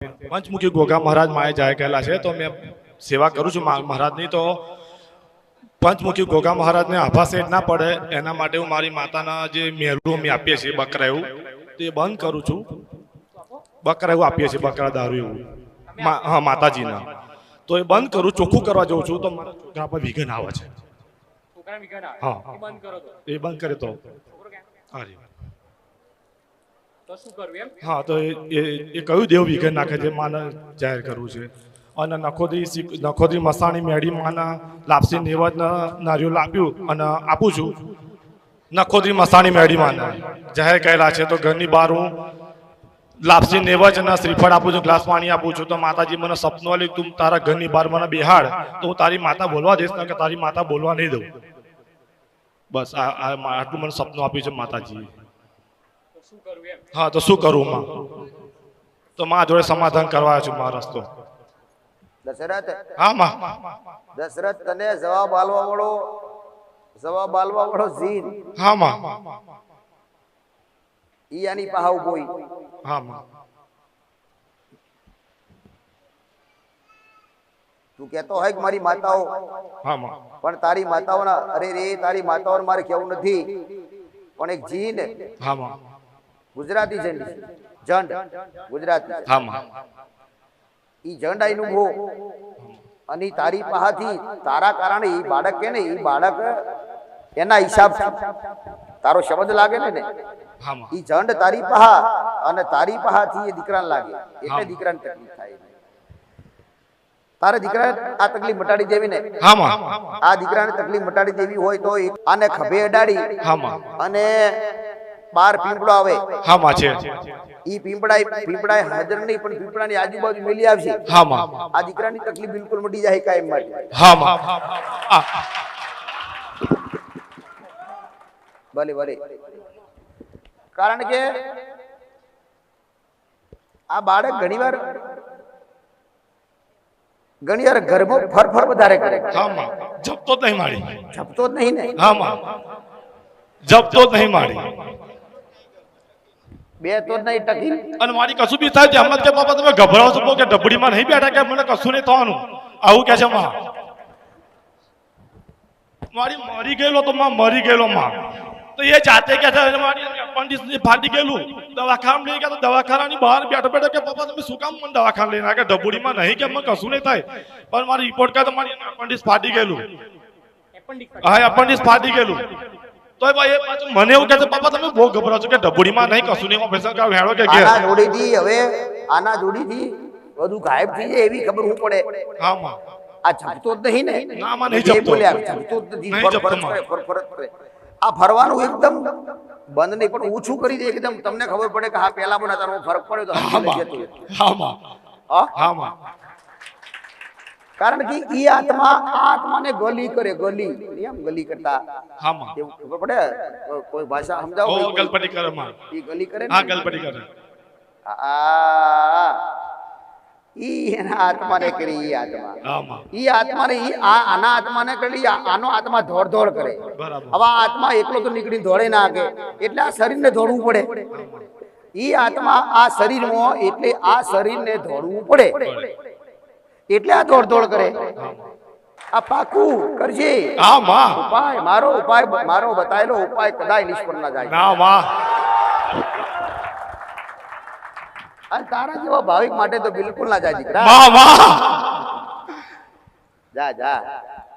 પંચમુખી ગોગા મહારાજ માએ જાય કહેલા છે તો મેં સેવા કરું છું મહારાજની તો પંચમુખી ગોગા મહારાજને આભા સેટ ના પડે એના માટે હું મારી માતાના જે મેરું અમે આપીએ છીએ બકરા એવું તે બંધ કરું છું. બકરા એવું આપીએ છીએ બકરા દારૂ એવું. હા માતાજીના. તો એ બંધ કરું ચોખ્ખું કરવા જઉં છું તો મારા છોકરા પર વિઘન આવે છે. હા. એ બંધ કરે તો. એ બંધ કરે તો છોકરો ક્યાં? હારી. તો શું કરવું એમ હા, તો એ એ- કયું દેવ વિઘન નાખે છે? માને જાહેર કરવું છે. અને નખોદી નખોદરી મસાણી મેળી માના લાપસી નિવેદ નારિયેળ આપ્યું અને આપું છું. નખોદરી મસાણી મેળી માના જાહેર કરેલા છે. તો ઘરની બહાર હું લાપસી નેવજ અને શ્રીફળ આપું છું, ગ્લાસ પાણી આપું છું. તો માતાજી મને સપનું આલ્યું તું તારા ઘરની બહાર મને બેહાડ. તો હું તારી માતા બોલવા દઈશ કે તારી માતા બોલવા નહીં દઉં. બસ, આ આટલું મને સપનું આપ્યું છે માતાજીએ હા તો શું કરું માં? તો માં જોડે સમાધાન કરવા છું મારો રસ્તો. દશરથ? હા માં. દશરથ તને જવાબ આલવા વાળો જવાબ આલવા વાળો જીન હા માં. ઈ આની પાહાવ બોઈ હા માં. તું કહેતો હોય કે મારી માતાઓ? હા માં. પણ તારી માતાઓના અરે રે તારી માતાઓને મારે કેવું નથી. પણ એક જીન હા માં. ગુજરાતી ઝંડી. જંડ ગુજરાતી ઈ જંડ આઈનું ભો અને તારી પાહાથી તારા કારણે ઈ બાળક કે ને ઈ બાળક એના હિસાબ તારો શબ્દ લાગે ને ને ઈ જંડ તારી પાહા અને તારી પહાથી એ દીકરાને લાગે. એટલે દીકરાને તકલીફ થાય તારે દીકરા આ તકલીફ મટાડી દેવી ને? આ દીકરાને તકલીફ મટાડી દેવી હોય તો આને ખભે અડાડી અને બાર પીપળો આવે. હા માં છે. ઈ પીંપળાય પીંપળાય હાજર નહીં પણ પીપળાની આજુબાજુ મેલી આવશે. હા માં આ દીકરાની તકલીફ બિલકુલ મટી જાય કાયમ માટે. હા. માં ભલે ભલે. કારણ કે આ બાળક ઘણીવાર ઘણીવાર ઘરમાં ફરફર વધારે કરે. હા માં જપતો જ નહીં મારી. જપતો જ નહીં ને? હા માં જપતો જ નહીં મારી. બે તો નહીં ટકી. અને મારી કશું બી થાય જ કે બાપા તમે ગભરાવો છો કે ડબડીમાં નહીં બેઠા કે મને કશું નહીં થવાનું? આવું કે છે માં? મારી મરી ગયેલો તો માં મરી ગયેલો માં. તો એ જાતે કે છે મારી ની ફાટી ગયેલું. દવાખાના લઈ ગયા તો દવાખાનાની બહાર બેઠો બેઠો કે પપ્પા તમે શું કામ મને દવાખાના લઈને આવ્યા?" કે ડબડીમાં નહીં કે મને કશું નહીં થાય. પણ મારી રિપોર્ટ કહે તો મારી appendix ફાટી ગયેલું. હા appendix ફાટી ગયેલું. તો ભાઈ એ પાછું મને એવું કહે છે પપ્પા તમે બહુ ગભરાવ છો કે ડબડીમાં નહીં કશું નહીં ઓફિસર કરાવ હેળો કે કે આના જોડીથી હવે આના જોડીથી બધું ગાયબ થઈ જાય એવી ખબર હું પડે. હા માં. આ જપતો જ નહીં ને? ના, આમાં નહીં જપતો. જપતો જ નથી. નહીં ફર- ફર જ જપતો કરે, ફર- ફર. કરે. આ ફરવાનું એકદમ બંધ નહીં પણ ઓછું કરી દે એકદમ. તમને ખબર પડે કે હા પેલા મને તારો ફરક પડ્યો તો હા માં. હા માં. હા? હા માં. કારણ કે ઈ આત્મા આ આત્માને ગલી કરે ગલી. એમ ગલી કરતા. એવું ખબર પડે? કોઈ- ભાષા સમજાવો ઓ ગલપટી કરે માં ઈ ગલી કરે હા ગલપટી કરે. આ. ઈ એના આત્માને કરી ઈ આત્મા. હા ઈ આત્માને ઈ આ આના આત્માને કરી આનો આત્મા દોડ દોડ કરે. બરાબર. હવે આત્મા એકલો તો નીકળી ધોળે ના કે એટલે આ શરીરને દોડવું પડે. ઈ આત્મા આ શરીરમાં એટલે આ શરીરને દોડવું પડે. એટલે આ દોડ દોડ કરે. આ પાકું કરજે. હા માં ઉપાય મારો ઉપાય મારો બતાયેલો ઉપાય કદાય નિષ્ફળ ના જાય. ના માં અને તારા જેવા ભાવિક માટે તો બિલકુલ ના જાય દીકરા. વાહ વાહ. જા જા.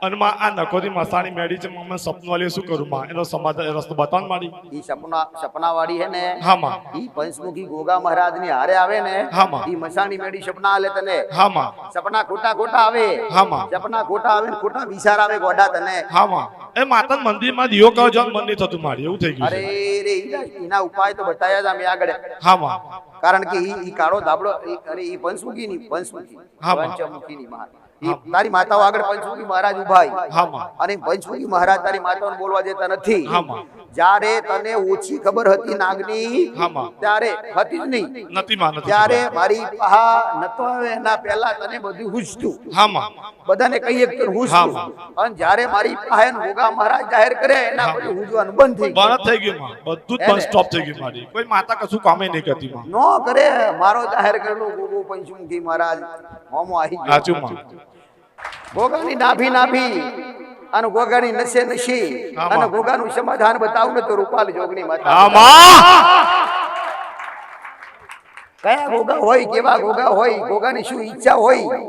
અને માં આ નકોરી મસાણી મેડી છે મને સપનું વાળી શું કરું? માં એનો સમાધાન રસ્તો બતાવ મારી. ઈ સપના સપના વાળી હે ને? હા માં. ઈ પંચમુખી ગોગા મહારાજની હારે આવે ને હા, માં. ઈ મસાણી મેડી સપના આલે તને. હા માં. સપના ખોટા ખોટા આવે. હા, માં. સપના ખોટા આવે ને ખોટા વિચાર આવે ગોડા તને. હા માં. એ માતા મંદિરમાં દિયો કહો જવાનું મન નહીં થતું મારી એવું થઈ ગયું અરે રે ઈના ઉપાય તો બતાયા જ અમે આગળ. હા માં. કારણ કે ઈ કાળો ધાબળો અરે ઈ પંચમુખી ની પંચમુખી. હા, પંચમુખી ની મહારાજ. તારી માતાઓ આગળ પંચમુખી મહારાજ ઉભાય અને પંચમુખી મહારાજ તારી માતાઓને બોલવા દેતા નથી. જ્યારે તને ઓછી ખબર હતી નાગની ત્યારે હતી જ નહીં. ત્યારે મારી પહા નતો એના પહેલા તને બધું હુજતું બધાને કહીએ કે હુજતું અને જ્યારે મારી પાસે ગોગા મહારાજ જાહેર કરે એના. પછી હુજવાનું બંધ થઈ ગયું. બંધ થઈ ગયું બધું બંધ સ્ટોપ થઈ ગયું મારી. કોઈ માતા કશું કામે નહીં કરતી માં નો કરે મારો જાહેર કરેલો ગોગો પંચમુખી મહારાજ. હોમો આવી ગયો. સાચું માં ગોગાની નાભી નાભી. અને ગોગાની નશે નશી. અને. ગોગાનું સમાધાન બતાવું ને તો રૂપાલ જોગણી માતા. કયા ગોગા હોય કેવા ગોગા હોય ગોગાની શું ઈચ્છા હોય?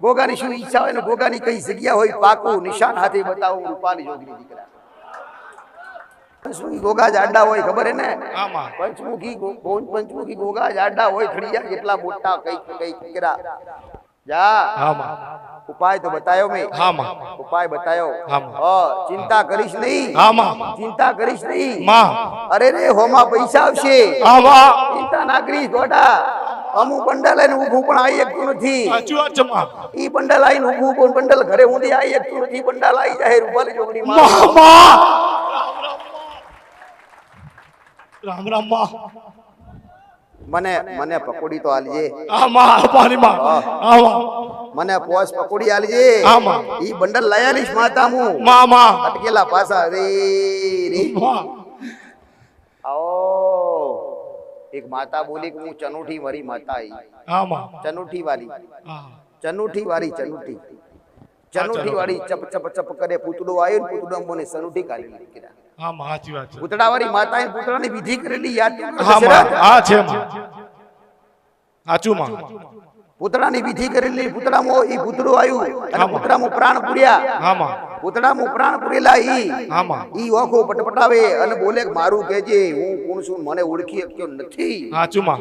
ગોગાની શું ઈચ્છા હોય ગોગાની કઈ જગ્યા હોય પાકું નિશાન હાથે બતાવું રૂપાલી જોગની દીકરા. શું ગોગા જાડા હોય ખબર હે ને પંચમુખી પંચમુખી ગોગા જાડા હોય ખડિયા કેટલા મોટા કઈ કઈ જા. હા માં ઉપાય તો બતાયો મેં. હા માં ઉપાય બતાયો. હા, માં. ચિંતા કરીશ નહીં. હા માં ચિંતા કરીશ નહીં. માં. અરે રે હોમાં પૈસા આવશે. હા માં ચિંતા ના કરીશ ગોડા અમુક બંડલ લઈને ઊભું પણ આવી શકતું નથી. સાચું વાત છે માં. ઈ બંડલ આવીને ઊભું પણ બંડલ ઘરે ઊંધી આવી શકતું નથી. બંડલ આવી જાય રૂપાલી ચોકડી માં માં. રામ રામમાં. મને મને પકોડી તો આલજે. આમાં પાણીમાં પાણી માં હા. માં મને પોસ પકોડી આલજે. આમાં. ઈ બંડલ લાયાલીશ માતા હું. માં માં અટકેલા પાસા રે રે આવો. એક માતા બોલી કે હું ચનુઠી વારી માતા આઈ. આમાં. ચનુઠી વાળી હા ચનુઠી. વાળી ચનુઠી. ચનુઠી વાળી ચપ ચપ ચપ કરે. પૂતળો આવ્યો પૂતળો મને સનુઠી કાઢી દીધી હા સાચી વાત છે. પૂતળા માતાએ પૂતળાની વિધિ કરેલી યાદ હા હા છે સાચું માં. પૂતળાની વિધિ કરેલી પૂતળામાં ઈ પૂતળું આવ્યું અને પૂતળામાં પ્રાણ પૂર્યા. હા પૂતળામાં પ્રાણ પૂરેલા ઈ. હા ઈ ઓખો પટપટાવે અને બોલે કે મારું કેજે હું કોણ છું મને ઓળખી શક્યો નથી? સાચું માં.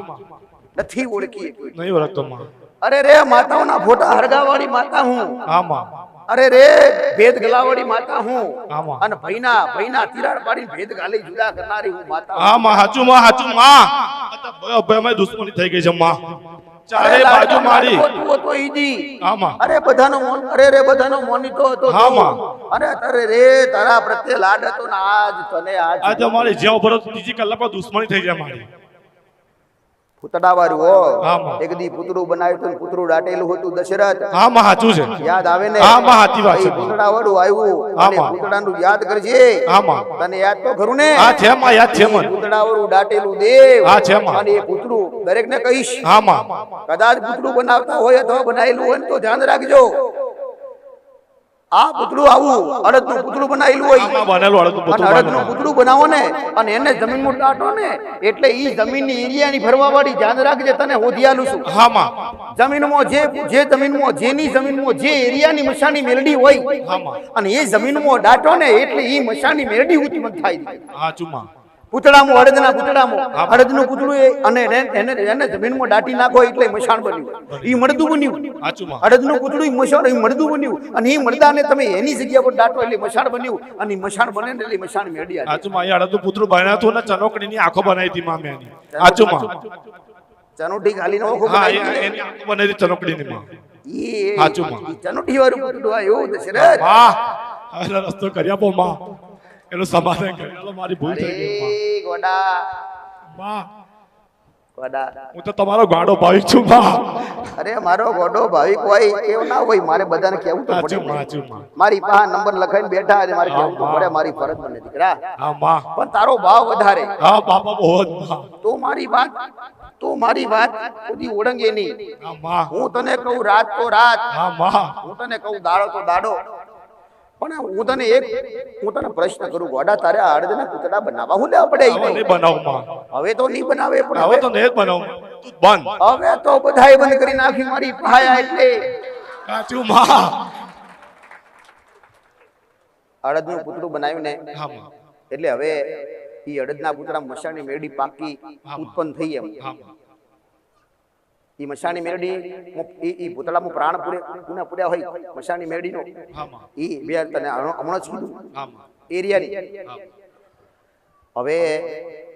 નથી ઓળખી નહીં ઓળખતો માં. અરે રે માતાઓના ફોટા હરગાવાળી માતા હું. હા માં. અરે રે ભેદ ગલાવાળી માતા હું. અને ભઈના ભઈના તિરાડ પાડીને ભેદ ગાલી જુદા કરનારી હું માતા હા. માં હાચું માં હાચું માં. ભય ભયમાં દુશ્મની થઈ ગઈ છે માં. ચારે બાજુ મારી. હતો ઈજી. હા માં. અરે બધાનો મોન અરે રે બધાનો મોનીટો હતો હા, તું. માં. અરે અરે રે તારા પ્રત્યે લાડ હતો ને આજ તને આજ. આજ મારી જ્યાં ભરો ત્રીજી કલાકમાં દુશ્મની થઈ જાય મારી. પૂતળાવાળું હો. એક દી પુતળું બનાવ્યું પૂતળું દાટેલું હતું દશરથ. હા માં સાચું છે. યાદ આવે ને? હા, માં, સાચી વાત છે. એ પૂતળાવાળું આવ્યું. હા, અને. પૂતળાનું યાદ કરજે. હા માં. તને યાદ તો ખરું ને? હા છે માં યાદ છે મને. પૂતળાવાળું દાટેલું દેવ. હા, છે, માં. અને એ પૂતળું દરેકને કહીશ. હા માં. કદાચ પુતળું બનાવતા હોય અથવા બનાવેલું હોય તો ધ્યાન રાખજો. આ પૂતળું આવું અડદનું પૂતળું બનાવેલું હોય. બનેલું અડદનું પૂતળું બનાવો ને અને એને જમીનમાં દાટો ને એટલે ઈ જમીનની એરિયાની ભરવા વાળી ધ્યાન રાખજે તને હોધિયાલું છું હા માં જમીનમાં જે જે જમીનમાં જેની જમીનમાં જે એરિયાની મશાની મેલડી હોય અને એ જમીનમાં દાટો ને એટલે ઈ મશાની મેલડી ઉત્પન્ન થાય. સાચું માં પૂતળામાં અડદના પૂતળામાં. અડદનું પૂતળું અને એને એને જમીનમાં દાટી નાખો એટલે મશાન બન્યું. એ મળદું બન્યું. અડદનું પૂતળું મશાન ઈ મળદું બન્યું. અને એ મળદાને તમે એની જગ્યા પર દાટો એટલે મશાન બન્યું. અને ઈ મશાન બને એટલે મશાન મેળ્યા આચુમાં એ અડદનું પૂતળું બનાવ્યું હતું ને ચનોકડીની આંખો બનાવી હતી મામે એની. આચુમાં ચનોટી બનાવી. એની આંખો બનાવી હતી ચનોકડીની માં. એ આચુમાં ચનોટી વાળું પૂતળું આવ્યું દશરથ વાહ. રસ્તો કર્યા આપો માં. એનું સમાધાન કરી મારી ભૂલ થઈ ગઈ. ગોડા. માં. ગોડા. હું તો તમારો ગાડો ભાવિક છું માં. અરે મારો ગોડો ભાવિક હોય એવું ના હોય. મારે બધાને કેવું તો પડે. મારી પાસે નંબર લખાઈને બેઠા છે મારે કેવું તો પડે મારી ફરજ બને દીકરા હા માં. પણ તારો ભાવ વધારે. હા બાપા બહુ તો મારી વાત તો મારી વાત બધી ઓળંગે નહીં. હું તને કહું રાત તો રાત. હા માં. હું તને કહું દાડો તો દાડો. પણ હું તને એક હું તને પ્રશ્ન કરું ગોડા તારે આ અડદના પૂતળા બનાવવા. હું લેવા પડે હવે નહીં નહીં. હવે તો નહીં બનાવે પણ હવે તો નહીં બનાવું. તું બંધ. હવે તો બધાય બંધ કરી નાખી મારી પાયા એટલે. કાચું માં અડદનું પૂતળું બનાવ્યું ને એટલે હવે ઈ અડદના પૂતળા મસાણી મેળી પાકી ઉત્પન્ન થઈ એમ. હા માં ઈ મસાણી મેરડી ઈ ઈ પૂતળામાં પ્રાણ પૂરે પુના પૂર્યા હોય મશાની મેરડીનો. ઈ બે તને હમણાં જ કીધું. એરિયાની. હવે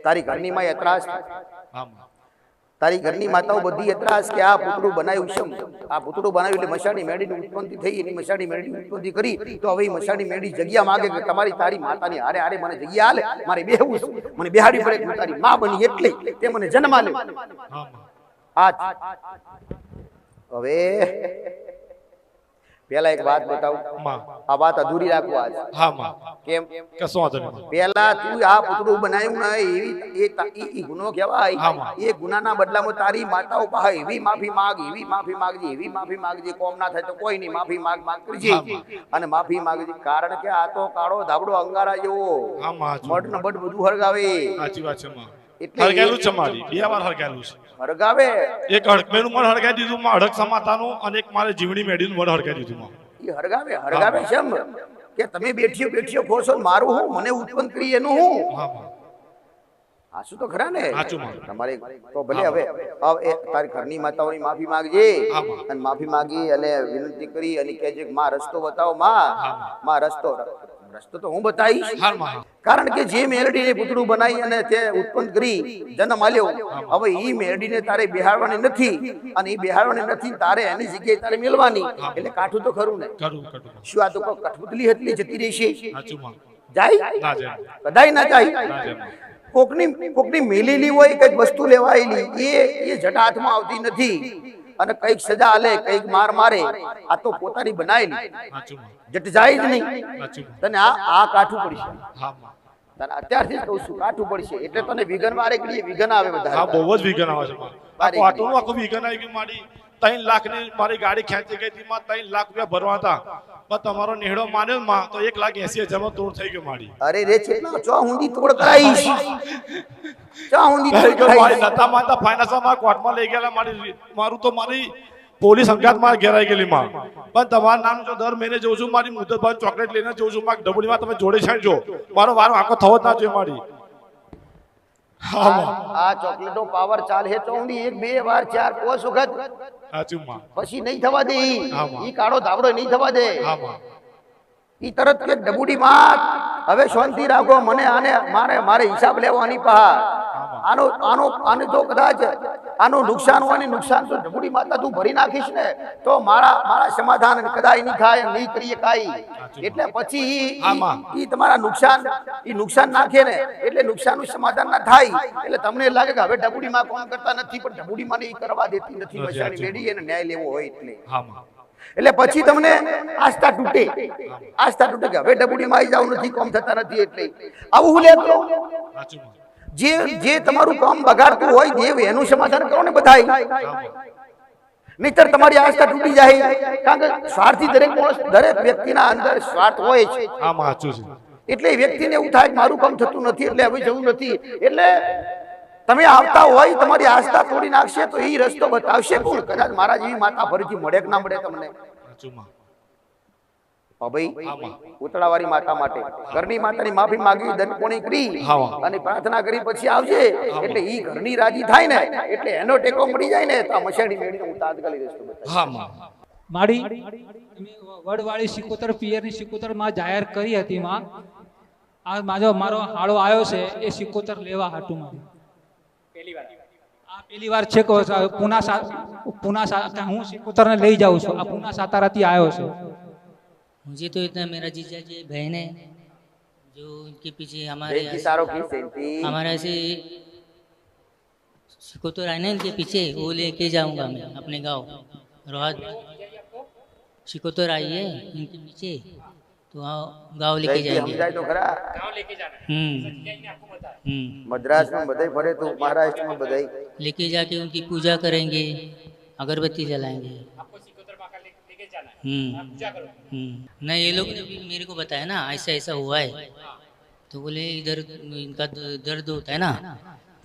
તારી ઘરની માં એતરાજ તારી ઘરની માતાઓ બધી એતરાસ કે આ પુતળું બનાવ્યું છે આ પુતળું બનાવ્યું એટલે મશાની મેળીની ઉત્પત્તિ થઈ એની મશાની મેળીની ઉત્પત્તિ કરી. તો હવે મશાની મેળી જગ્યા માંગે કે તમારી તારી માતાની હારે હારે મને જગ્યા હાલે મારે બેહવું છે. મને બેહાડી પડે તારી માં બની એટલે તે મને જન્મમાં આ હવે પેલા એક વાત બતાવું. આ વાત અધૂરી રાખવા આજ. હા માં. કેમ? કશો વાંધો નહીં. પેલા તું આ પૂતળું બનાવ્યું ને એવી એ ઈ ગુનો કહેવાય. એ ગુનાના બદલામાં તારી માતાઓ પાસે એવી માફી માંગ એવી માફી માંગજે એવી માફી માંગજે કોમ ના થાય તો કોઈ નહીં માફી માંગ માંગ કરજે. અને માફી માંગજે. કારણ કે આ તો કાળો ધાબડો અંગારા જેવો. મઢ ને બઢ બધું હરગાવે સાચી વાત છે માં. એટલે હરગાયેલું છે મારી. બે વાર હરગાયેલું છે. હરગાવે એક હડકમેનું મન હડકાઈ દીધું માં હડક સમાતાનું અને એક મારે જીવણી મેળીનું મન હડકાઈ દીધું માં. એ હરગાવે હરગાવે કેમ કે તમે બેઠીઓ બેઠીઓ ખોરશો મારું હું મને ઉત્પન્ન કરી એનું હું? આશું તો ખરા ને? તમારે તો ભલે હવે હવે એ તારી ઘરની માતાઓની માફી માંગજે. અને માફી માંગી અને વિનંતી કરી અને કહેજે મા માં રસ્તો બતાવો માં. માં રસ્તો રસ્તો તો હું બતાવીશ. કારણ કે જે મેરડીને પૂતળું બનાવી અને તે ઉત્પન્ન કરી જન્મ આલ્યો હવે ઈ મેરડીને તારે બેહાડવાની નથી અને ઈ બિહારવાની નથી તારે એની જગ્યાએ તારે મેળવાની. એટલે કાઠું તો ખરું ને. શું આ તો કોઈ કઠપુતલી હતી જતી રહેશે જાય? ના જાય. કદાય ના જાય. કોકની કોકની મેલેલી હોય કંઈક વસ્તુ લેવાયેલી એ એ જટા હાથમાં આવતી નથી. અને કંઈક સજા આલે કંઈક માર મારે આ તો પોતાની બનાવેલી સાચું માં જટ જાય જ નહીં. તને આ આ કાઠું પડશે માં. તને અત્યારથી જ કહું છું કાઠું પડશે એટલે તને વિઘન મારે વિઘન આવે હા બધા બહુ જ વિઘન આવે છે આખું વિઘન આવી ગયું મારી. ત્રણ લાખની મારી ગાડી ખેંચી ગઈ હતી ત્રણ લાખ રૂપિયા ભરવા હતા. પણ તમારો નેહડો માન્યો માં તો એક લાખ એસી હજારમાં તોડ થઈ ગયો મારી. અરે રે કેટલા ચો તોડ કરાઈશ? ચો હુંદી તોડ મારી કરાઈશ? નતા માનતા ફાઇનાન્સમાં કોર્ટમાં લઈ ગયેલા મારી મારું તો મારી પોલીસ અંગાતમાં ઘેરાઈ ગયેલી માં. પણ તમારું નામ જો દર મહિને જોઉં છું મારી મુદત ભાઈ ચોકલેટ લઈને જોઉં છું માં ડબુડી માં તમે જોડે છાંટજો મારો વારો આખો થવો જ ના જોઈએ મારી. હા આ ચોકલેટ ચોકલેટો પાવર ચાલે તો એક બે વાર ચાર પાંચ વખત. માં પછી નહીં થવા દે. ઈ. કાળો ધાબળો નહીં થવા દે. ઈ તરત કે ડબુડી માં હવે શાંતિ રાખો મને આને મારે મારે હિસાબ લેવાની પહા આનો આનો આને જો કદાચ આનું નુકસાન હોય ને નુકસાન તો ડબુડી માતા તું ભરી નાખીશ ને તો મારા મારા સમાધાન કદાય નહીં થાય નહીં કરીએ કાંઈ. એટલે પછી એ તમારા નુકસાન ઈ નુકસાન નાખે ને એટલે નુકસાનનું સમાધાન ના થાય. એટલે તમને લાગે કે હવે ડબુડી માં કોણ કરતા નથી પણ ડબુડી માં ઈ કરવા દેતી નથી નથી, મશાની એને ન્યાય લેવો હોય એટલે. હા એટલે પછી તમને આસ્થા તૂટે. આસ્થા તૂટે કે હવે ડબુડીમાં આવી જાવ નથી કોમ થતા નથી એટલે. આવું હું લેતો? જે જે તમારું કામ બગાડતું હોય દેવ એનું સમાધાન કરો ને બધાય. નહીતર તમારી આસ્થા તૂટી જાય. કારણ કે સ્વાર્થી દરેક માણસ દરેક વ્યક્તિના અંદર સ્વાર્થ હોય છે હા સાચું છે. એટલે વ્યક્તિને એવું થાય મારું કામ થતું નથી એટલે હવે જવું નથી. એટલે તમે આવતા હોય તમારી આસ્થા તોડી નાખશે તો એ રસ્તો બતાવશે કોણ? કદાચ મારા જેવી માતા ફરીથી મળે કે ના મળે તમને. સાચું માં. ભાઈ ઉતળાવાળી માતા માટે. ઘરની માતાની માફી માંગી દંડપોણી કરી? અને પ્રાર્થના કરી પછી આવજે. એટલે ઈ ઘરની રાજી થાય ને એટલે એનો ટેકો મળી જાય ને તો આ મશાણી મેળીને હું તાત્કાલિક રસ્તો બતાવીશ. માડી વડવાળી સિકોતર પિયરની સિકોતરમાં જાહેર કરી હતી માં. આ મારો મારો હાળો આવ્યો છે એ સિકોતર લેવા હાટું મારી પહેલી વાર. આ પહેલી વાર છે કે પુના સા પુના સા હું સિકોતરને લઈ જાઉં છું આ પુના સાતારાથી આવ્યો છે मुझे तो इतना मेरा जीजा जी बहन है जो इनके पीछे हमारे બેન કી સારો કી સેન્ટી. हमारे ऐसे सिकोतर आए ना इनके पीछे वो लेके जाऊंगा मैं अपने गांव रोहत सिकोतर आई है इनके पीछे तो गाँव गाँव लेके जाएँगे। जाए तो खरा। गाँव लेके जाना। हम्म। हम्म। मद्रास में बधाई फरे तो महाराष्ट्र में बधाई। लेके जाके उनकी पूजा करेंगे अगरबत्ती जलाएँगे। हम्म। नहीं ये लोग ने मेरे को बताया ना ऐसा ऐसा हुआ है। तो बोले इधर इनका दर्द होता है ना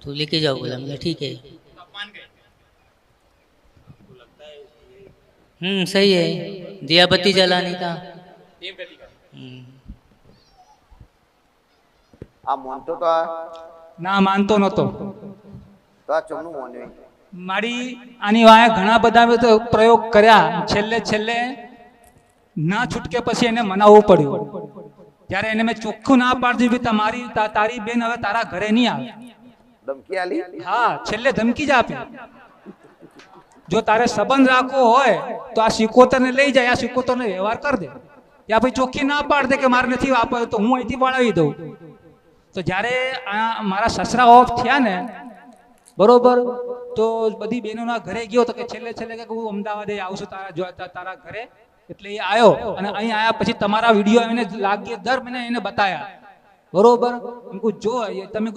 तो लेके जाओ बोला बोला ठीक है। हम्म सही है। दिया बत्ती जलाने का। આ મોનતો તો ના માનતો નતો તો આ ચમનું મોન્યું મારી આની વાય ઘણા બધા પ્રયોગ કર્યા. છેલ્લે છેલ્લે ના છૂટકે પછી એને મનાવવું પડ્યું. ત્યારે એને મેં ચોખ્ખું ના પાડતી કે તમારી તારી બેન હવે તારા ઘરે નહીં આવે. ધમકી આલી હા છેલ્લે ધમકી જ આપી. જો તારે સંબંધ રાખવો હોય તો આ સિકોતરને લઈ જાય આ સિકોતરને વ્યવહાર કરી દે. ત્યાં ભાઈ ચોખ્ખી ના પાડ દે કે મારે નથી વાપરવું, તો હું અહીંથી વળાવી દઉં. તો જ્યારે આ મારા સસરા ઓફ થયા ને, બરોબર, તો બધી બહેનોના ઘરે ગયો તો કે છેલ્લે છેલ્લે કે હું અમદાવાદે આવું છું તારા તારા ઘરે. એટલે એ આવ્યો અને અહીં આવ્યા પછી તમારા વીડિયો એને લાગ્યો, દર મહિને એને બતાયા. બરોબર? જો તમે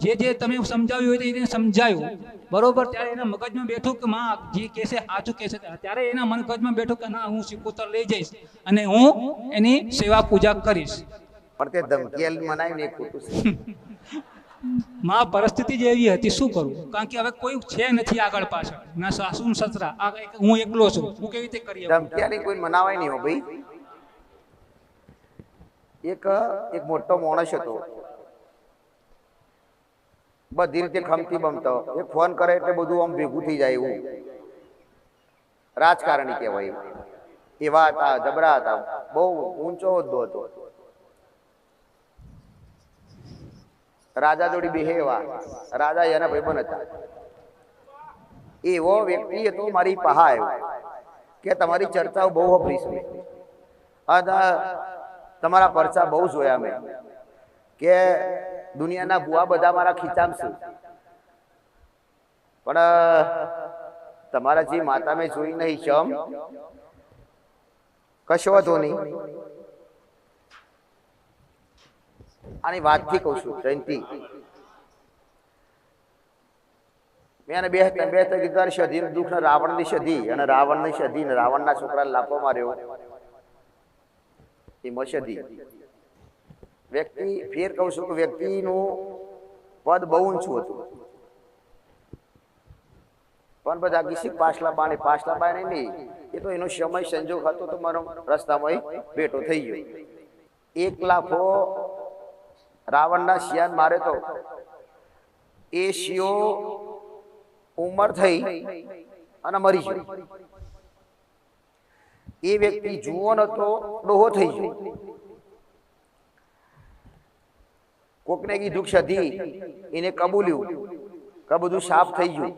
જે જે તમે સમજાવ્યું હોય એને સમજાયું. બરોબર? ત્યારે એના મગજમાં બેઠું કે માં જે કહેશે સાચું કહેશે ત્યારે એના મગજમાં બેઠું કે ના હું સિકોતર લઈ જઈશ અને હું એની સેવા પૂજા કરીશ. પણ તે ધમકી આલી મનાય ને ખોટું માં પરિસ્થિતિ જ એવી હતી શું કરું? કારણ કે હવે કોઈ છે નથી આગળ પાછળ. ના સાસુ સસરા. હું એકલો છું. હું કેવી રીતે કરી? ધમકી કોઈ મનાવાય નહીં હો ભાઈ. એક એક મોટો માણસ હતો. બધી રીતે ખમતી બમતો. એક ફોન કરે એટલે બધું આમ ભેગું થઈ જાય એવું. રાજકારણી કહેવાય. એવા હતા, જબરા હતા. બહુ ઊંચો હોદ્દો હતો. રાજા જોડી બેહે એવા. રાજા એના ભાઈબંધ હતા. એવો વ્યક્તિ હતો મારી પહા આવ્યો કે તમારી ચર્ચાઓ બહુ વપરીશ મેં અને તમારા પરચા બહુ જોયા મેં. કે દુનિયાના ભુવા બધા મારા ખીચામશું. પણ તમારા જે માતા મેં જોઈ નહીં ચમ કશો વધો નહીં. આની વાતથી કહું છું, જયંતિ. મેં બે બે ત્રણ કીધું સધી દુઃખ રાવણની સધી અને રાવણની સધી ને રાવણ ના છોકરા લાપો માર્યો. સધી વ્યક્તિ, ફેર કહું છું કે વ્યક્તિનું પદ બહુ ઊંચું હતું. પણ બધા ગીસી પાછલા બાણે પાછલા બાણે નહીં, એ તો એનો સમય, સંજોગ હતો તો મારો રસ્તામાં ભેટો થઈ ગયો. એક લાખો રાવણના શિયાન મારે તો એ શિયો ઉંમર થઈ અને મરી ગયો. એ વ્યક્તિ જુઓ ન હતો ડોહો થઈ ગયો. કોકને કીધું સધી, એને કબૂલ્યું. કે બધું સાફ થઈ ગયું.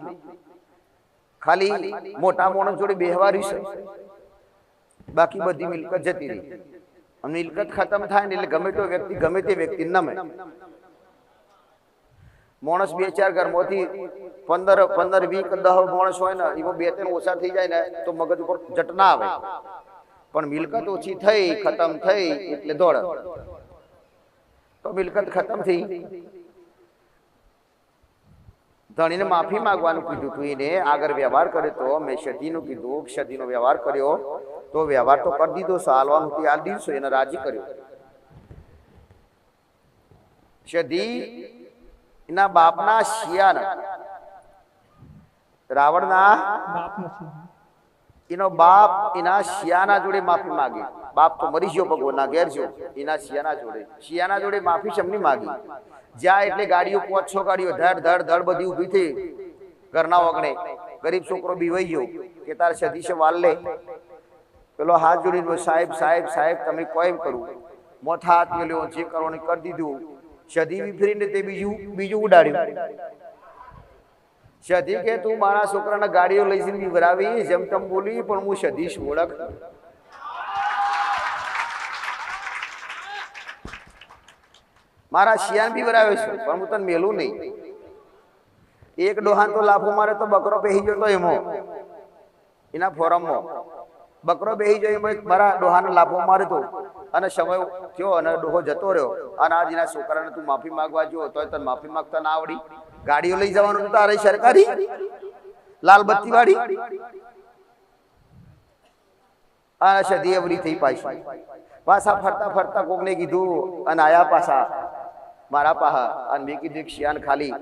ખાલી મોટા માણસ જોડે બેહવાર્યું છે. બાકી બધી મિલકત જતી રહી. મિલકત ખતમ થાય ને એટલે ગમે તે વ્યક્તિ ગમે તે વ્યક્તિ નમે. માણસ બે ચાર ઘરમાંથી પંદર પંદર, વીસ, દહ માણસ હોય ને, એમાં બે ત્રણ ઓછા થઈ જાય ને, તો મગજ ઉપર જટ ના આવે. પણ મિલકત ઓછી થઈ, ખતમ થઈ, એટલે દોડ. તો મિલકત ખતમ થઈ. ધણીને માફી માંગવાનું કીધું તું એને, આગળ વ્યવહાર કર્યો તો, મેં શદીનું કીધું સધીનો વ્યવહાર કર્યો, તો વ્યવહાર તો કરી દીધો સાલવાનું તે હાલ દિવસો એને રાજી કર્યો. સધી એના બાપના શિયાના રાવણના એનો બાપ એના શિયાના જોડે માફી માગી. બાપ તો મરી ગયો ભગવાનના ઘેર જો એના શિયાના જોડે. શિયાના જોડે માફી શમની માગી. જ્યાં એટલે ગાડીઓ પાંચ છ ગાડીઓ ધડ ધડ ધડ બધી ઊભી થઈ. ઘરના વગણે ગરીબ છોકરો બીવાઈ ગયો. કે તાર સદીશે વાલ લે. પેલો હાથ જોડી સાહેબ સાહેબ સાહેબ તમે કોઈ એમ કરું? મોથા હાથ મેલ્યો જે કરવાની કરી દીધું. સદી વિફરીને તે બીજું બીજું ઉડાડ્યું. સધી કે, તું મારા છોકરાના ગાડીઓ લઈ જઈને વિવરાવી જેમ તેમ બોલી, પણ હું સધીશ ઓળખ. મારા શિયાન બી વરાવ્યો છે, પણ હું તને મેલું નહીં. એક ડોહાન તો લાફો મારે તો બકરો બેહી ગયો તો એમાં. એના ફોરમમાં. બકરો બેહી ગયો એમાં, મારા ડોહાને લાફો મારે તો અને સમય થયો અને ડોહો જતો રહ્યો. અને આજ છોકરાને તું માફી માંગવા જો તો તને માફી માંગતા ના આવડી. ગાડીઓ લઈ જવાનું તારે સરકારી? લાલ બત્તી વાળી આ સદી અવરી થઈ પાછી. પાછા ફરતા ફરતા કોકને કીધું, અને આયા પાછા, મારા પાહા. અને મેં કીધું શિયાન ખાલી.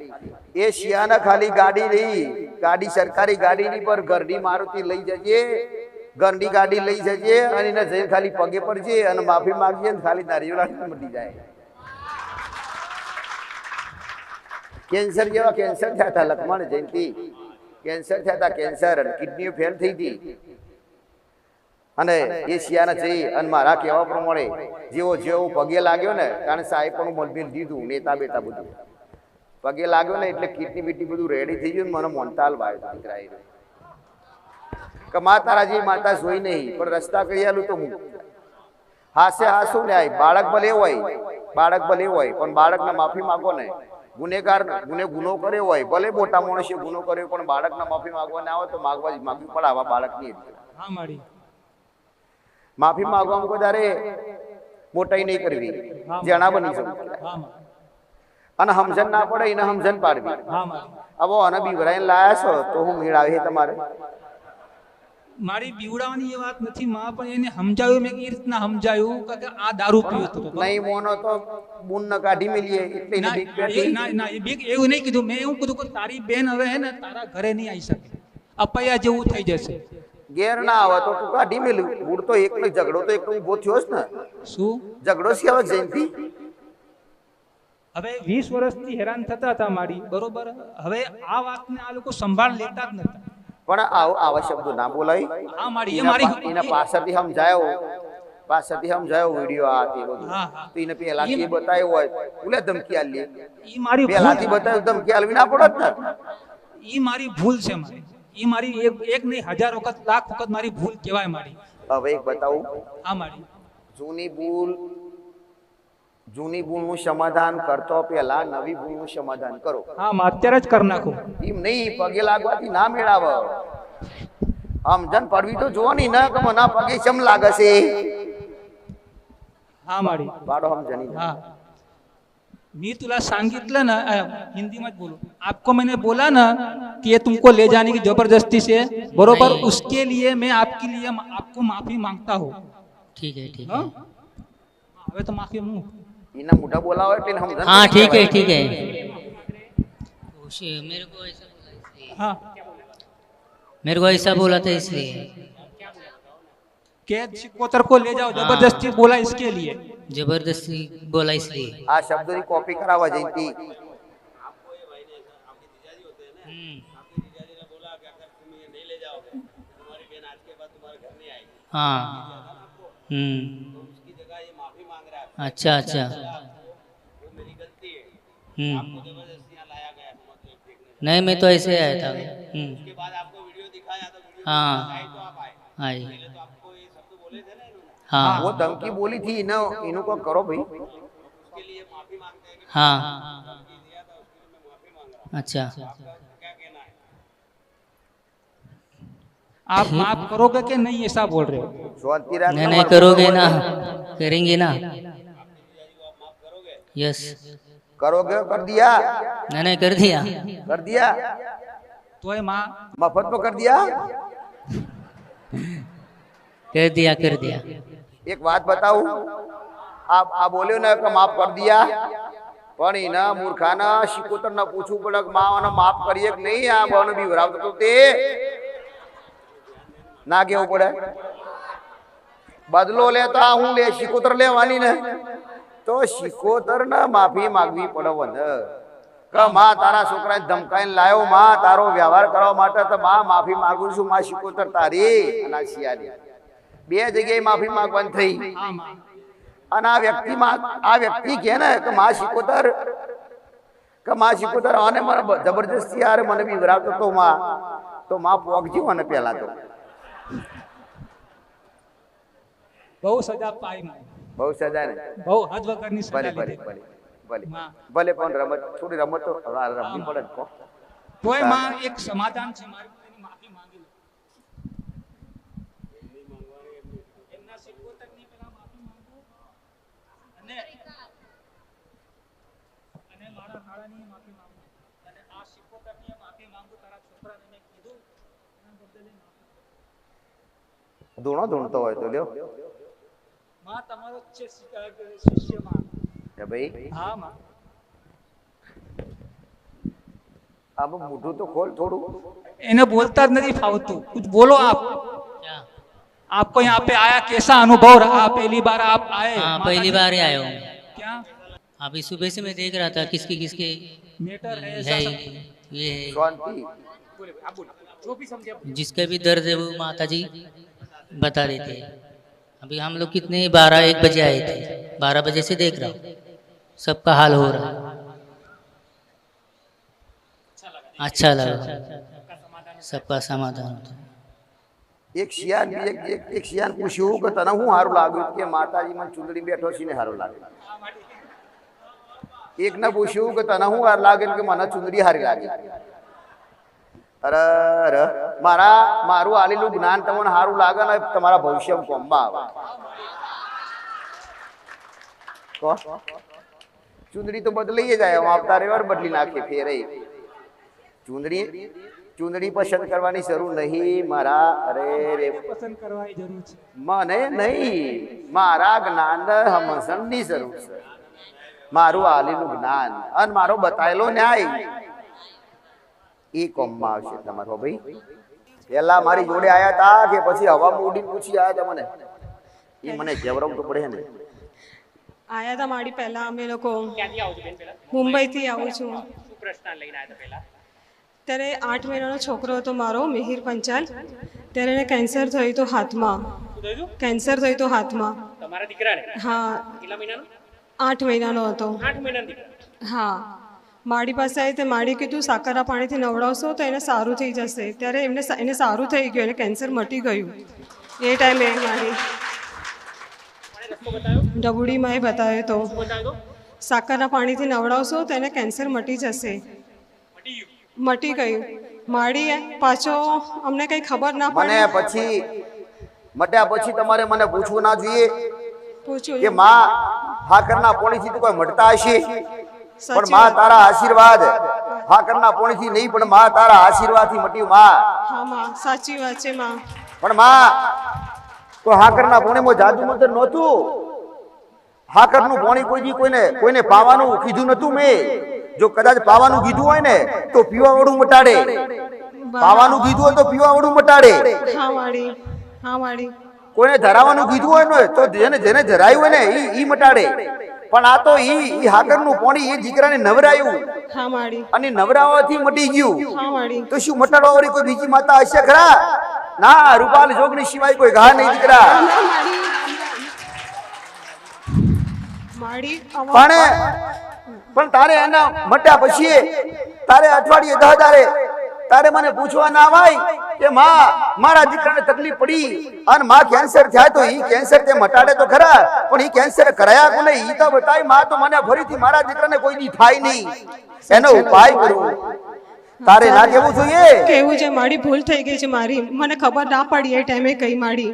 એ શિયાના ખાલી ગાડી લઈ ગાડી સરકારી ગાડીની પર ઘરની મારુતિ લઈ જજે. ઘરની ગાડી લઈ જજે અને એને જઈને ખાલી પગે પડજે અને માફી માગજે ને ખાલી નારિયેળ મટી જાય. કેન્સર જેવા કેન્સર થયા હતા લખમણ જયંતિ. કેન્સર થયા હતા કેન્સર કિડનીઓ ફેલ થઈ હતી અને એ શિયાના જઈ અને મારા કહેવા પ્રમાણે જેવો જેવો પગે લાગ્યો ને કારણ સાહેબ પણ મલબીલ દીધું, નેતા બેતા બધું. પગે લાગ્યો ને એટલે કિડની બીટની બધું રેડી થઈ ગયું મને મોનતાલ વાયો દીકરા કે મા તારાજી માતા જોઈ નહીં પણ રસ્તા કહી તો હું. હાસે હાસુ ન્યાય બાળક ભલે હોય બાળક ભલે હોય પણ બાળકને માફી માગો ને. ગુનેગાર ગુને ગુનો કર્યો હોય ભલે મોટા માણસે ગુનો કર્યો પણ બાળકને માફી માગવા ના આવે તો માગવા માફી પડે આવા બાળકની માફી માંગવામાં કોઈ તારે મોટાઈ નહીં કરવી. જણા બની શકું અને હમઝન ના પડે એને હમઝન પાડવી. આવો અને બીવરાઈને લાયા છો તો હું મેળ આવે તમારે. મારી બીવડાવાની એ વાત નથી માં પણ એને સમજાવ્યું મેં એ રીતના સમજાયું કે આ દારૂ પીવો તો. નહીં મોનો તો બુન ન કાઢી મેલીએ એટલે ના ના એ બીક એવું નહીં કીધું મેં એવું કીધું કે તારી બેન હવે હે ને તારા ઘરે નહીં આવી શકે. અપૈયા જેવું થઈ જશે. ઘેર ના આવે તો તું કાઢી મેલ્યું મૂળ તો એક ઝઘડો તો એકલો ઊભો થયો છે ને. શું? ઝઘડો છે હવે જયંતિ? હવે વીસ વર્ષથી હેરાન થતા હતા મારી બરોબર? હવે આ વાતને આ લોકો સંભાળ લેતા જ નતા પણ આવો શબ્દો ના બોલાય. એના પાછળથી સમજાયો. પાછળથી સમજાયો વીડિયો આ તે બધું. તો એને પહેલાથી બતાવ્યો હોય. ઉલે ધમકી આલી. પહેલાથી ભૂલ બતાવ્યું ધમકી આલવી ના પડત ને. ઈ મારી ભૂલ છે મારી. ઈ મારી એક એક નહીં હજાર વખત લાખ વખત મારી ભૂલ કહેવાય મારી. હવે એક બતાવું. મારી. જૂની ભૂલ જૂની ભૂલનું સમાધાન કરતો પહેલા નવી ભૂલનું સમાધાન કરો હા માં અત્યારે જ કરી નાખું એમ નહીં પગે લાગવાથી ના મેળાવ સમજણ પડવી તો જોવાની ના કે મને આ પગે ચમ લાગે છે હા મારી પાડો સમજણી हाँ मैं तुला सांगितलं ना अ, हिंदी मत बोलो आपको मैंने बोला ना कि ये तुमको ले जाने की जबरदस्ती से बरोबर नहीं। उसके लिए मैं आपके लिए आपको माफी मांगता हूँ ठीक है ठीक हाँ? है હવે તો માફી હું એના મોઢા બોલાવો એટલે એને સમજણ हाँ પડી ठीक है જવાય. ठीक है उसे मेरे को ऐसा बोला इसलिए હા मेरे को ऐसा बोला था इसलिए કે સિકોતર को ले जाओ जबरदस्ती बोला इसके लिए जबरदस्ती बोला इसलिए આ શબ્દોની કોપી કરાવવા જઈતી हम्म। हाँ हम्म अच्छा अच्छा। हम्म। नहीं मैं तो ऐसे आया था। हम्म। हाँ। आई हाँ। वो धमकी बोली थी ना इन्हों को करो भाई। हाँ। अच्छा। आप माफ़ करोगे कि नहीं ऐसा बोल रहे हो? नहीं नहीं करोगे ना। करेंगे ना। यस કરોગે કર દિયા नहीं नहीं कर दिया કર દિયા तो ये माँ મફત માં કર દિયા कर दिया कर दिया એક વાત બતાવું આ આ બોલ્યો ને કે માફ કર દિયા પણ એના મૂર્ખાના શિકોતર ના પૂછવું પડે કે માં આને માફ કરીએ કે નહીં આ બહુ બી વરાવતો તો તે ના કેવું પડે બદલો લેતા હું લે શિકોતર લેવાની ને તો શિકોતર ના માફી માંગવી પડે વને કે માં, તારા છોકરાને ધમકાઈને લાયો માં, તારો વ્યવહાર કરવા માટે તો માં માફી માંગુ છું, માં શિકોતર તારી. અને શિયાળી બે જગ્યાએ માફી માંગવાની થઈ. અને આ વ્યક્તિ માં આ વ્યક્તિ કહે ને કે માં શિકોતર કે માં શિકોતર અને મને જબરજસ્તી યાર મને બી વિરાવતો તો માં. તો માં પોગજી મને પહેલા તો. બહુ સજા પાઈ બહુ સજા ને? બહુ હદ વગરની સજા ભલે ભલે ભલે ભલે. ભલે પણ રમત થોડી રમત તો રમવી પડે કો. કોઈ માં એક સમાધાન છે મારી એની માફી માંગી લો. એમના સિકોતરની પહેલા માફી માંગો અને અને મારા હાળાની માફી માંગો અને આ સિકોતરની માફી માંગુ તારા છોકરાને મેં કીધું એના બદલે ધૂણો ધૂણતો હોય તો લ્યો. માં તમારો જ છે શિ- અ, શિષ્ય માં કે ભાઈ હા માં આમાં મોઢું તો ખોલ થોડું એને બોલતા જ નથી ફાવતું कुछ बोलो आप क्या आपको यहाँ पे आया कैसा अनुभव रहा पहली बार आप आए हाँ पहली बार ही आया हूँ क्या अभी सुबह से मैं देख रहा था किसके किसके मेटर है ऐसा है सब ये है શાંતિ जो भी समझे जिसका भी दर्द है वो माता जी बता देते हैं अभी हम लोग कितने बारह एक बजे आए थे बारह बजे से देख रहा हूँ सबका हाल हो रहा है अच्छा लगा सबका समाधान होता है એક શિયાન બી એક એક- એક શિયાન પૂછ્યું કે તને શું સારું લાગ્યું કે માતાજી મને ચૂંદડી બેઠો છે ને સારું લાગે એકને પૂછ્યું કે તને શું સારું લાગે કે મને ચૂંદડી સારી લાગે અરે મારા મારું આલેલું જ્ઞાન તમને સારું લાગે ને તમારા ભવિષ્યમાં કોમમાં આવે. ચૂંદડી તો બદલાઈ જાય આવતા રવિવાર બદલી નાખીએ ફેરે. ચૂંદડી ચૂંદડી પસંદ કરવાની જરૂર નહીં મારા અરે રે. પસંદ કરવાની જરૂર છે. મને નહીં મારા જ્ઞાન હમસણની જરૂર છે. મારું આલેલું જ્ઞાન અને મારો બતાયેલો ન્યાય. એ કોમમાં આવશે તમારો ભાઈ. પેલા મારી જોડે આયા તા કે પછી હવા મોડી પૂછી આયા તા મને. એ મને કેવરવું તો પડે ને. આયા હતા મારી પહેલા અમે લોકો ક્યાંથી આવો છો બેન પેલા મુંબઈથી આવું છું. શું પ્રશ્ન લઈને આયા તા પહેલા ત્યારે આઠ મહિનાનો છોકરો હતો મારો મિહિર પંચાલ. ત્યારે એને કેન્સર થયું તો હાથમાં? કેન્સર થયું તો હાથમાં. તમારા દીકરાને? હા. કેટલા મહિનાનો? આઠ મહિનાનો હતો. આઠ મહિનાનો હા. માડી પાસે આવી તે માડી કીધું સાકરના પાણીથી નવડાવશો તો એને સારું થઈ જશે. ત્યારે એમને એને સારું થઈ ગયું એને કેન્સર મટી ગયું. એ ટાઈમે મારી કોણે ડબુડીમાં એ બતાવ્યો તો સાકરના પાણીથી નવડાવશો તો એને કેન્સર મટી જશે. મટી ગયું. માડી પાછો અમને કઈ ખબર ના પડે. પછી મટ્યા પછી તમારે મને પૂછવું ના જોઈએ કે પૂછ્યું માં સાકરના પાણીથી તો કોઈ મટતા હશે? પણ માં તારા આશીર્વાદ. હાકરના પોણીથી નહીં પણ માં તારા આશીર્વાદથી મટ્યું માં. હા માં. સાચી વાત છે માં. પણ માં તો હાકરના પોણીમાં જાદુ મંત્ર નહોતું. હાકરનું પોણી કોઈ કોઈને કોઈને પાવાનું કીધું નતું મેં. જો કદાચ પાવાનું કીધું હોય ને તો પીવા વાળું મટાડે પાવાનું કીધું હોય તો પીવા વાળું મટાડે. હા હા કોઈને ધરાવાનું કીધું હોય ને તો જેને જેને ધરાયું હોય ને ઈ ઈ મટાડે. પણ આ તો ઈ ઈ હાકરનું પોણી એ દીકરાને નવરાયું. હા માડી. અને નવરાવાથી મટી ગયું. હા માડી. તો શું મટાડવા વાળી કોઈ બીજી માતા હશે ખરા? ના રૂપાલ જોગણી સિવાય કોઈ ઘા નહીં દીકરા. પણ પણ તારે એના મટ્યા પછી તારે અઠવાડિયે દહ તારે તારે મને પૂછવા ના આવાય કે માં મારા દીકરાને તકલીફ પડી અને માં કેન્સર થાય તો ઈ કેન્સર તે મટાડે તો ખરા પણ ઈ કેન્સર કરાયા કોને? ઈ તો બતાયમાં તો મને ફરીથી મારા દીકરાને કોઈ દી થાય નહીં. એનો ઉપાય કરો. તારે ના કેવું જોઈએ? કેવું છે? મારી ભૂલ થઈ ગઈ છે મારી. મને ખબર ના પડી એ ટાઈમે કઈ મારી.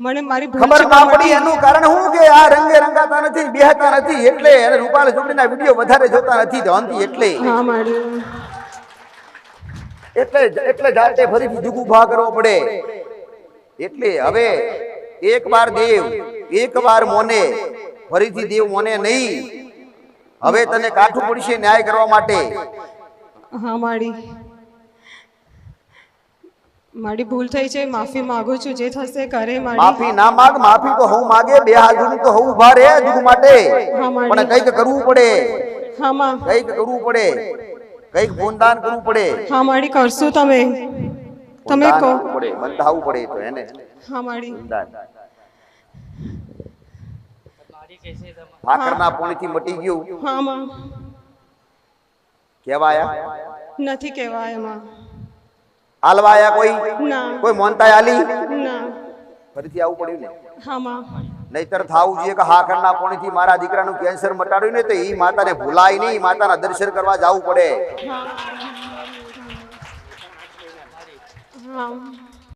મને મારી ખબર ના પડી એનું કારણ શું કે આ રંગે રંગાતા નથી બેહતા નથી એટલે એને રૂપાલ ચોકડીના વીડિયો વધારે જોતા નથી ધોનથી એટલે. હા માડી એટલે એટલે જાતે ફરીથી જુગું ભા કરવો પડે. એટલે હવે એક વાર દેવ એક વાર મોને ફરીથી દેવ મોને નહીં. હવે તને કાઠું પડશે ન્યાય કરવા માટે. હા માડી. મારી ભૂલ થઈ છે. માફી માંગુ છું. જે થશે કરે મારી માફી ના માંગ માફી તો હું માગે. બે હાથ જોડી તો હું ઊભા રે દુઃખ માટે. પણ કંઈક કરવું પડે. હા માં. કંઈક કરવું પડે. કંઈક પૂનદાન કરવું પડે. હા માડી કરશું તમે. તમે કહો. પડે બંધાવવું પડે તો એને હા માડી ભાખરના પોણીથી મટી ગયું. હા માં. કેવાયા નથી કહેવાય એમાં હાલવાયા કોઈ? ના. કોઈ મોનતાય આલી ના. ફરીથી આવું પડ્યું ને? હા માં. નહીતર થાવું જોઈએ કે હાકરના પોણીથી મારા દીકરાનું કેન્સર મટાડ્યું ને તો એ માતાને ભૂલાય નહીં માતાના દર્શન કરવા જવું પડે. હા હા.